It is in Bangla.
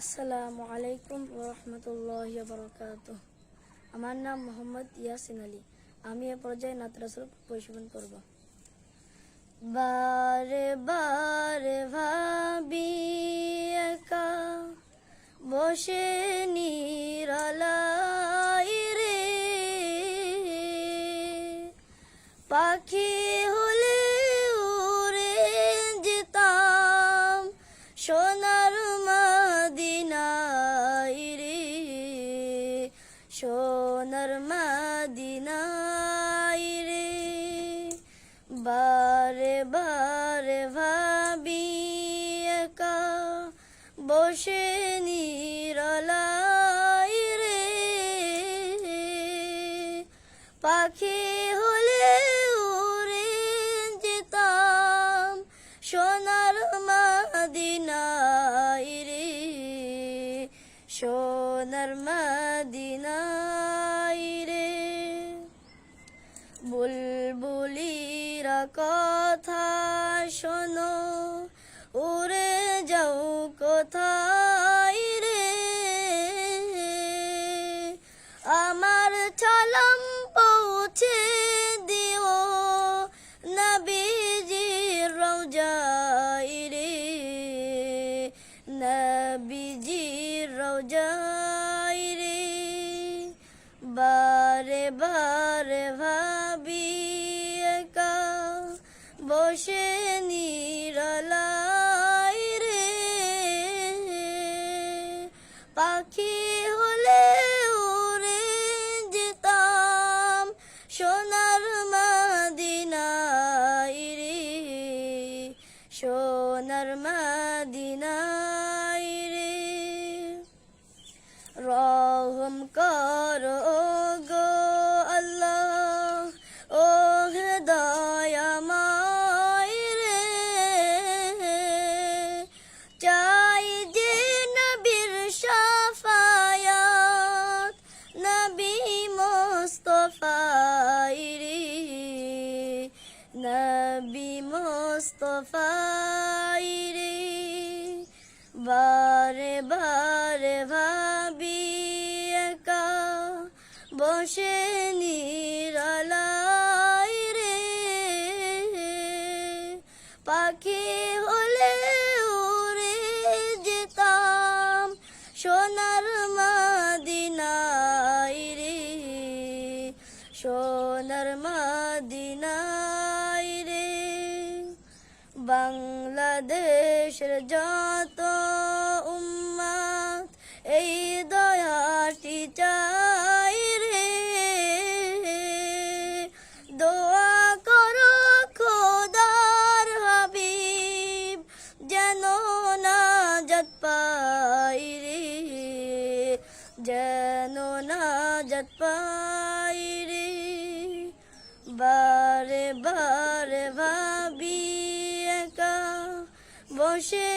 আসসালামু আলাইকুম রহমতুল্লাহ বরকাত আমার নাম মোহাম্মদ ইয়াসিন আলী। আমি এ পর্যায়ে নাতরাসুল পরিশোধন করব। বারে বারে ভাবি একা, বসে নিরালাই রে। পাখি মাদিনাই রে। বারে বারে ভাবি বসে নিরলাই রে। পাখি হলে উড়ে যেতাম সোনার মাদিনাই রে। সোনার মাদিনাই কথা শোনো, উড়ে যাও কোথায় রে? আমার ছলম পৌঁছে দিও, নবীজির রওজাই রে। নবীজির রওজাই রে, বারে বারে বসে নিরলাই রে। পাখি হলে উড়ে যেতাম সোনার মাদিনাই রে। সোনার মাদিনাই রে। রহম নবী মোস্তফাই রে বারে বারে ভাবি একা বসে সোনার মাদিনাই রে। বাংলাদেশের যত উম্মাত এই দয়াটি চাই রে। দোয়া করো খোদার হাবিব যেন নাজাত পাই রে। যেন নাজাত পাই রে বারে বারে ভাবি একা বসে